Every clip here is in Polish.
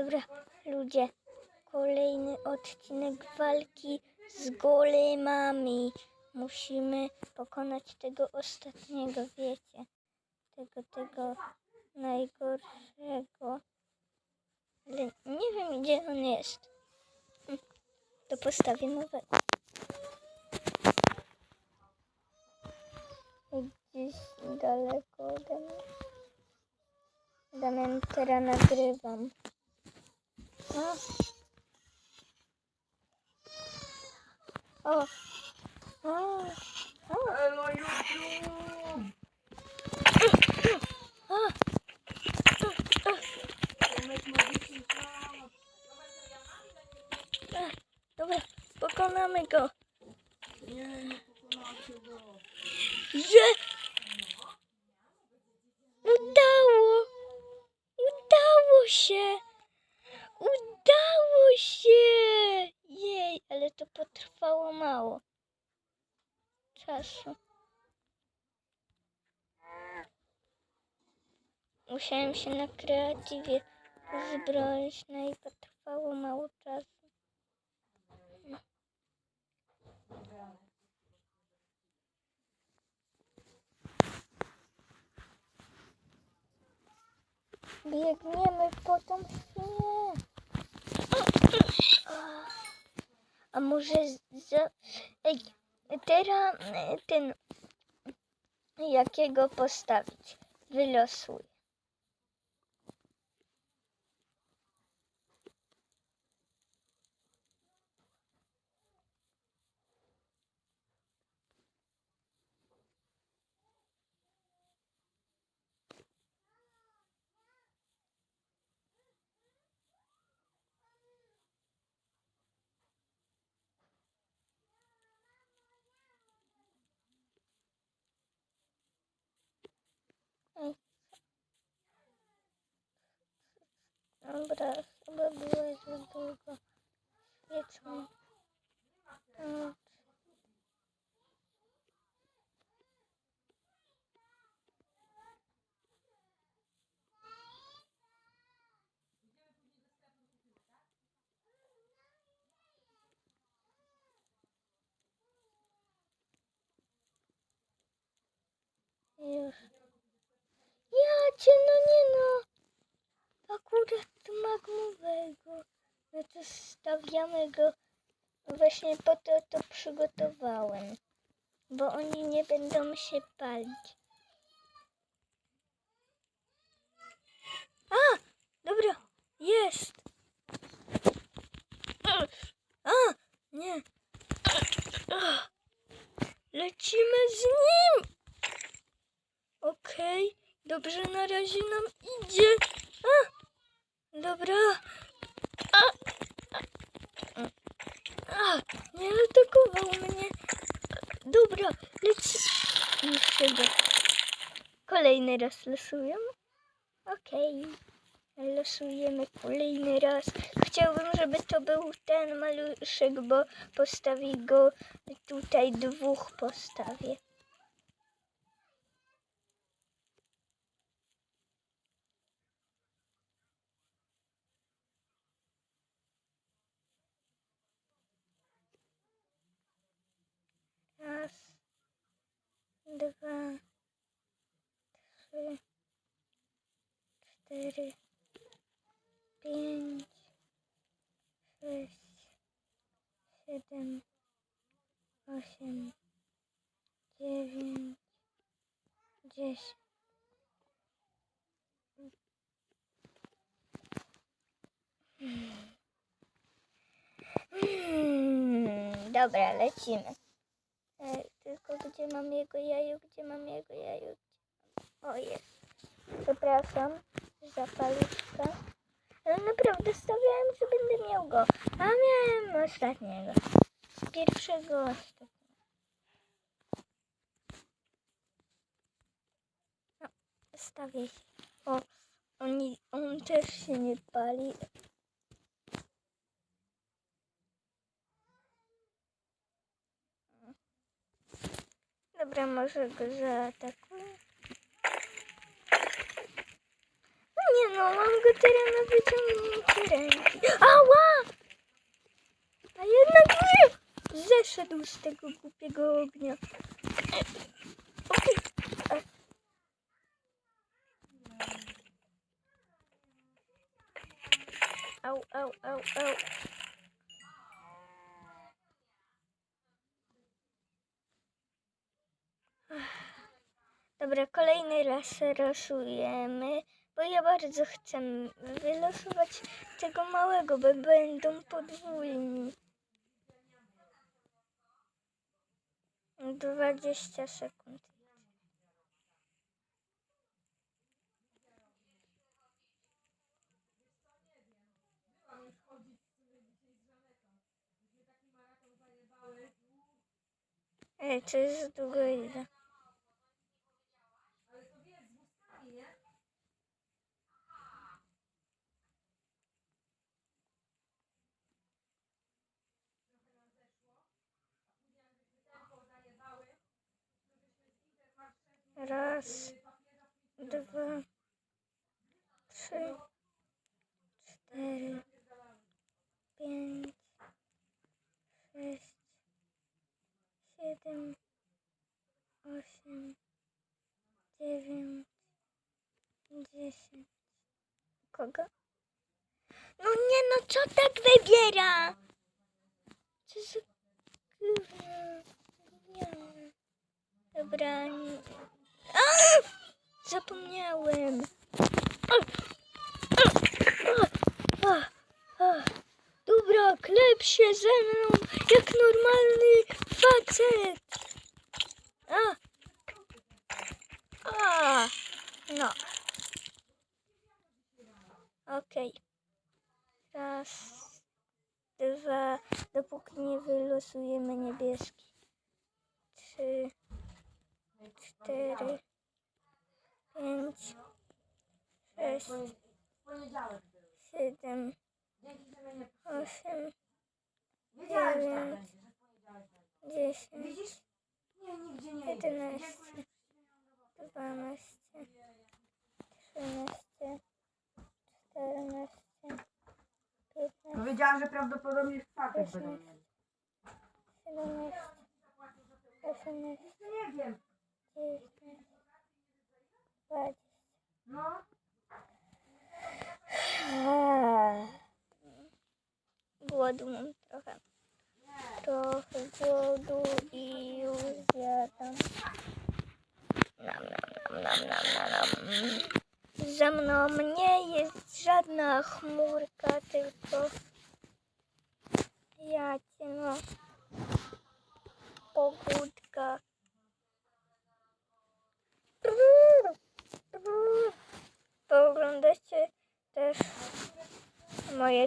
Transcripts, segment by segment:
Dobra, ludzie. Kolejny odcinek walki z golemami. Musimy pokonać tego ostatniego, wiecie. Tego, tego najgorszego. Ale nie wiem, gdzie on jest. Hm, To postawię nowego. Gdzieś daleko ode mnie. Damian, teraz nagrywam. O. O. O. O. Elo YouTube! O. Tomek magiczny czas! A, Dobra, pokonamy go. Nie, nie pokonacie go. Że udało. Udało się. Udało się. Jej, ale to mało czasu. Musiałem się na kreatywie zbroić, no i potrwało mało czasu. Biegniemy po tą świnię. A może za... Teraz e, ten... Jakiego postawić? Wylosuj. Ej. Dobra, chyba była za długo. Świetnie. Mm. Już. Ja cię, no nie no. Akurat magmowego. No to stawiamy go. Właśnie po to to przygotowałem. Bo oni nie będą się palić. A! Dobra, jest! A! Nie! Lecimy z nim! Okej, dobrze na razie nam idzie. A, dobra. A, a, a, nie atakował mnie. Dobra, leci. Jeszcze go. Kolejny raz losujemy. Okej. Losujemy kolejny raz. Chciałbym, żeby to był ten maluszek, bo postawi go tutaj dwóch postawię. Raz, dwa, trzy, cztery, pięć, sześć, siedem, osiem, dziewięć, dziesięć. Hmm, Dobra, lecimy. E, tylko gdzie mam jego jaju, gdzie mam jego jaju? O, jest. Przepraszam za paluszka. Ale naprawdę stawiałem, że będę miał go. A miałem ostatniego. Pierwszego ostatniego. No, stawię się. O, oni, on też się nie pali. Dobra, może go zaatakuję. No nie No, mam go teraz na wyciągnięcie ręki. Ała! A jednak nie! Zeszedł z tego głupiego ognia. Okej. A- Au, au, au, au. Dobra, kolejny raz rosujemy, bo ja bardzo chcę wylosować tego małego, bo będą podwójni. 20 sekund. Ej, to jest długo. Raz, dwa, trzy, cztery, pięć, sześć, siedem, osiem, dziewięć, dziesięć. Kogo? No nie, no co tak wybiera? Co za. Dobra. nie-! Zapomniałem. Dobra, klep się ze mną jak normalny facet. A! A! No. Okej. Raz, dwa, dopóki nie wylosujemy niebieski. Trzy, cztery, 5, 6, 7, 8, 9, 10, 11, 12, 13, 14, 15. Powiedziałam, że prawdopodobnie w czwartek będą mieli. 17, 18, Году немного, то холоду и ужасам. Нам, нам, нам, нам, нам, нам. За мной мне есть жадная хмурка, ты кто? Я тяну погудка.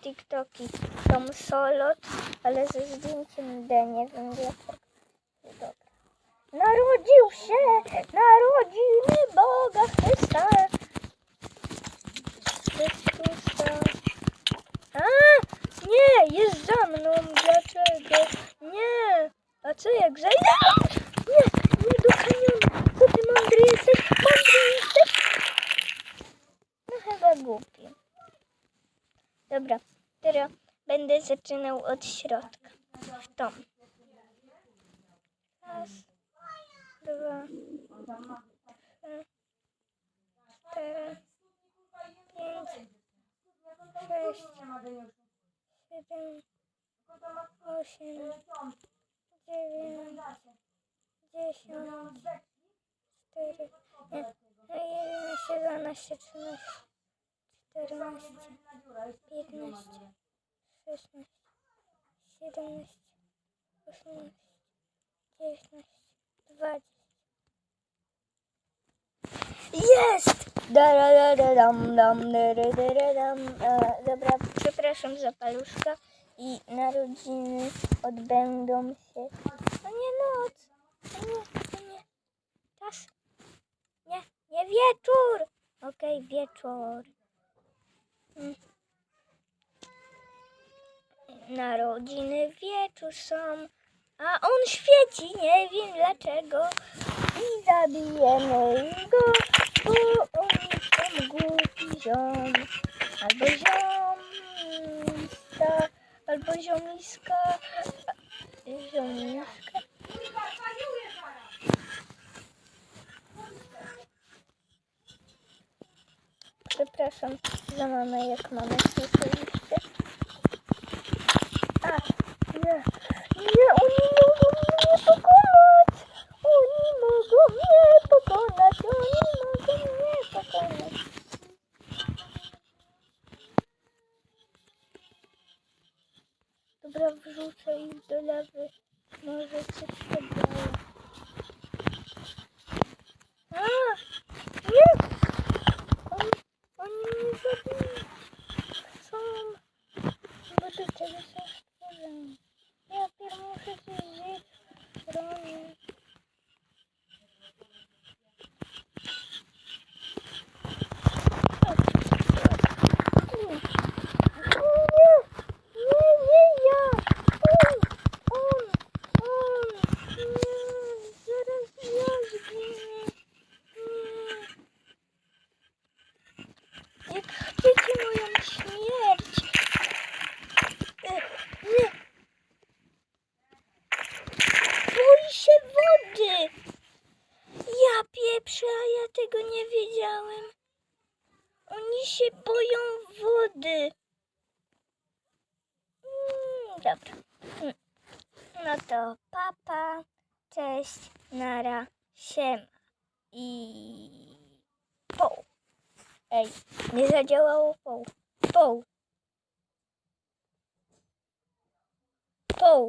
TikToki. Są solot, ale ze zdjęciem D. Nie wiem dlaczego. Dobra. Narodził się narodziny Boga Chrysta. Chrystusa. A! Nie! Jest za mną. Dlaczego? Nie! A co jak zajdę? Nie! Nie do kanionu. Co ty mądry jesteś? Mądry jesteś? No chyba głupi. Dobra, teraz będę zaczynał od środka. W tą. Raz, dwa, trzy, cztery, pięć, sześć, siedem, osiem, dziewięć, dziesięć, cztery, no jedenaście, dwanaście, trzynaście, czternaście, piętnaście, szesnaście, siedemnaście, osiemnaście, dziewiętnaście, dwadzieścia. Jest! Da, da, da, da, dam, dam, da, da, da, da, dam. Dobra, przepraszam za paluszka i narodziny odbędą się. Nie noc, to nie, nie czas, nie, nie wieczór. Okej, wieczór. Mm. Narodziny wieczór są, a on świeci, nie wiem dlaczego. I zabijemy go, bo on jest tam głupi ziom. Albo ziomista, albo ziomiska, ziomista. Oni się boją wody. Mm, dobra. Mm. No to papa, cześć, nara, siema i poł. Ej, nie zadziałało poł. Poł. Poł.